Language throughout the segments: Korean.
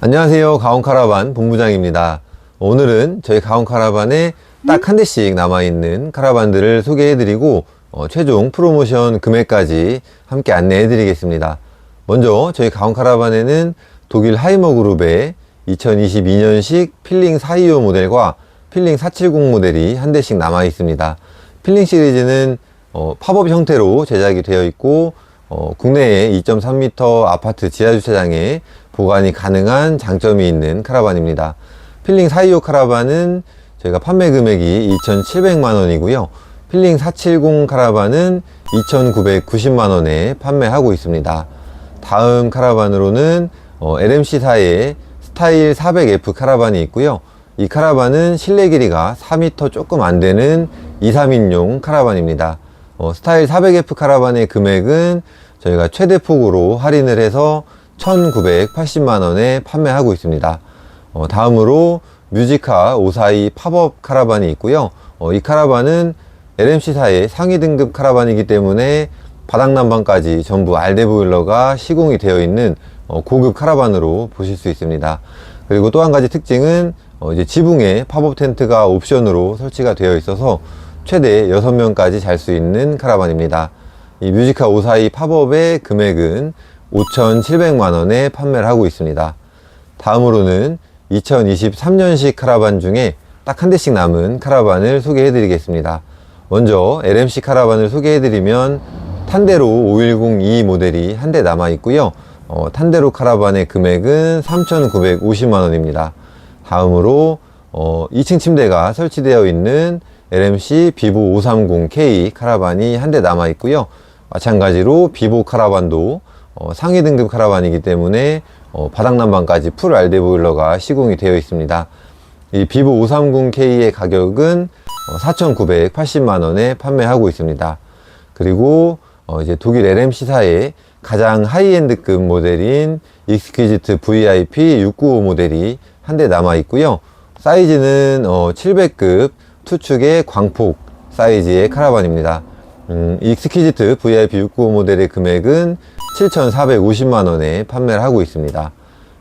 안녕하세요. 가온카라반 본부장입니다. 오늘은 저희 가온카라반에 딱 한 대씩 남아있는 카라반들을 소개해드리고 어, 최종 프로모션 금액까지 함께 안내해드리겠습니다. 먼저 저희 가온카라반에는 독일 하이머 그룹의 2022년식 필링 425 모델과 필링 470 모델이 한 대씩 남아 있습니다. 필링 시리즈는 어, 팝업 형태로 제작이 되어 있고 어, 국내에 2.3m 아파트 지하주차장에 보관이 가능한 장점이 있는 카라반입니다. 필링 425 카라반은 저희가 판매 금액이 2,700만 원이고요. 필링 470 카라반은 2,990만 원에 판매하고 있습니다. 다음 카라반으로는 어, LMC사의 스타일 400F 카라반이 있고요. 이 카라반은 실내 길이가 4m 조금 안 되는 2, 3인용 카라반입니다. 어, 스타일 400F 카라반의 금액은 저희가 최대 폭으로 할인을 해서 1,980만 원에 판매하고 있습니다. 어, 다음으로 뮤지카 542 팝업 카라반이 있고요. 어, 이 카라반은 LMC사의 상위 등급 카라반이기 때문에 바닥 난방까지 전부 알데 보일러가 시공이 되어 있는 어, 고급 카라반으로 보실 수 있습니다. 그리고 또 한 가지 특징은 어, 이제 지붕에 팝업 텐트가 옵션으로 설치가 되어 있어서 최대 6명까지 잘 수 있는 카라반입니다. 이 뮤지카 542 팝업의 금액은 5,700만 원에 판매를 하고 있습니다. 다음으로는 2023년식 카라반 중에 딱 한 대씩 남은 카라반을 소개해 드리겠습니다. 먼저 LMC 카라반을 소개해 드리면 탄데로 510E 모델이 한 대 남아 있고요. 어, 탄데로 카라반의 금액은 3,950만 원입니다. 다음으로 어, 2층 침대가 설치되어 있는 LMC 비보 530K 카라반이 한 대 남아 있고요. 마찬가지로 비보 카라반도 어, 상위 등급 카라반이기 때문에 어, 바닥 난방까지 풀 알데 보일러가 시공이 되어 있습니다. 이 비보 530K의 가격은 어, 4,980만 원에 판매하고 있습니다. 그리고 어, 이제 독일 LMC사의 가장 하이엔드급 모델인 익스퀴지트 VIP 695 모델이 한 대 남아 있고요. 사이즈는 어, 700급 투축의 광폭 사이즈의 카라반입니다. 음, 익스퀴지트 VIP 695 모델의 금액은 7,450만 원에 판매를 하고 있습니다.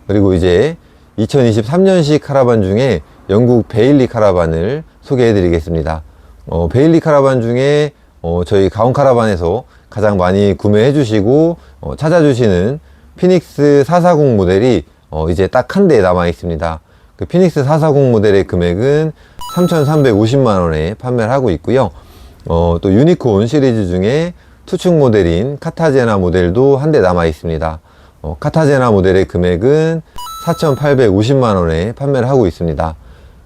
그리고 이제 2023년식 카라반 중에 영국 베일리 카라반을 소개해 드리겠습니다. 어, 베일리 카라반 중에 어, 저희 가온 카라반에서 가장 많이 구매해 주시고 어, 찾아주시는 피닉스 440 모델이 어, 이제 딱 한 대 남아 있습니다. 그 피닉스 440 모델의 금액은 3,350만 원에 판매를 하고 있고요. 어, 또 유니콘 시리즈 중에 투축 모델인 카타제나 모델도 한 대 남아 있습니다. 어, 카타제나 모델의 금액은 4,850만 원에 판매를 하고 있습니다.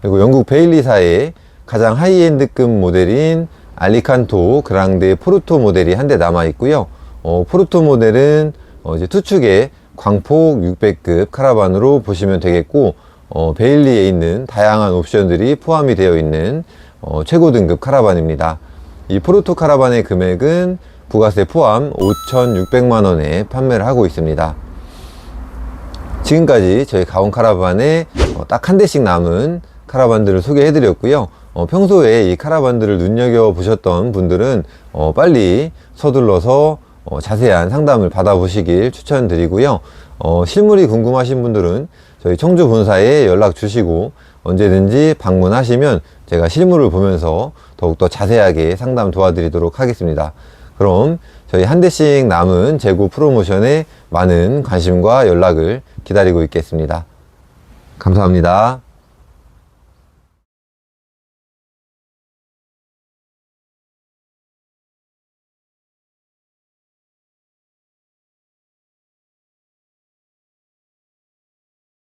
그리고 영국 베일리사의 가장 하이엔드급 모델인 알리칸토 그랑데 포르토 모델이 한 대 남아 있고요. 어, 포르토 모델은 어, 이제 투축의 광폭 600급 카라반으로 보시면 되겠고 어, 베일리에 있는 다양한 옵션들이 포함이 되어 있는 어, 최고 등급 카라반입니다. 이 포르토 카라반의 금액은 부가세 포함 5,600만 원에 판매를 하고 있습니다. 지금까지 저희 가온 카라반에 어, 딱한 대씩 남은 카라반들을 소개해 드렸고요. 어, 평소에 이 카라반들을 눈여겨 보셨던 분들은 어, 빨리 서둘러서 어, 자세한 상담을 받아보시길 추천드리고요. 어, 실물이 궁금하신 분들은 저희 청주 본사에 연락 주시고 언제든지 방문하시면 제가 실물을 보면서 더욱더 자세하게 상담 도와드리도록 하겠습니다. 그럼 저희 한 대씩 남은 재고 프로모션에 많은 관심과 연락을 기다리고 있겠습니다. 감사합니다.